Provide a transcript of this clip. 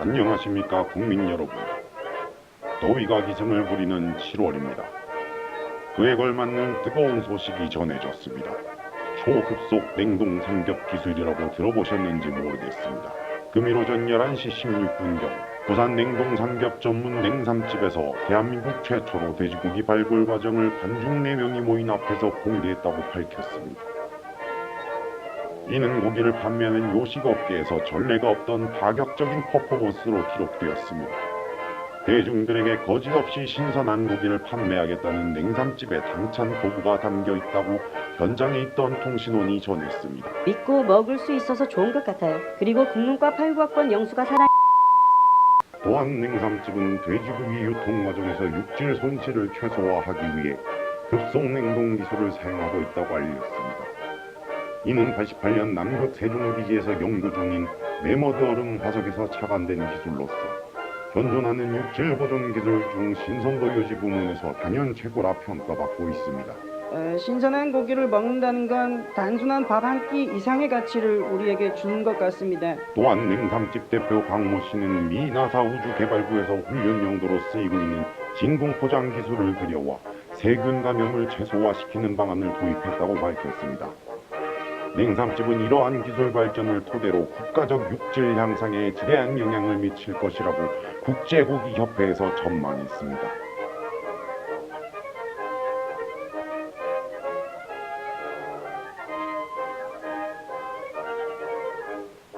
안녕하십니까 국민 여러분. 더위가 기승을 부리는 7월입니다. 그에 걸맞는 뜨거운 소식이 전해졌습니다. 초급속 냉동 삼겹 기술이라고 들어보셨는지 모르겠습니다. 금일 오전 11시 16분경 부산 냉동 삼겹 전문 냉삼집에서 대한민국 최초로 돼지고기 발굴 과정을 반중 4명이 모인 앞에서 공개했다고 밝혔습니다. 이는 고기를 판매하는 요식업계에서 전례가 없던 파격적인 퍼포먼스로 기록되었습니다. 대중들에게 거짓없이 신선한 고기를 판매하겠다는 냉삼집의 당찬 포부가 담겨 있다고 현장에 있던 통신원이 전했습니다. 믿고 먹을 수 있어서 좋은 것 같아요. 그리고 국문과 89학번 영수가 사랑 또한 냉삼집은 돼지고기 유통 과정에서 육질 손실을 최소화하기 위해 급속 냉동 기술을 사용하고 있다고 알렸습니다. 이는 88년 남극 세종기지에서 연구 중인 메머드 얼음 화석에서 착안된 기술로서 현존하는 육질 보존 기술 중 신선도 유지 부문에서 단연 최고라 평가받고 있습니다. 에, 신선한 고기를 먹는다는 건 단순한 밥 한 끼 이상의 가치를 우리에게 주는 것 같습니다. 또한 냉삼집 대표 강모 씨는 미 나사 우주개발부에서 훈련 용도로 쓰이고 있는 진공 포장 기술을 들여와 세균 감염을 최소화시키는 방안을 도입했다고 밝혔습니다. 냉삼집은 이러한 기술 발전을 토대로 국가적 육질 향상에 지대한 영향을 미칠 것이라고 국제고기협회에서 전망했습니다.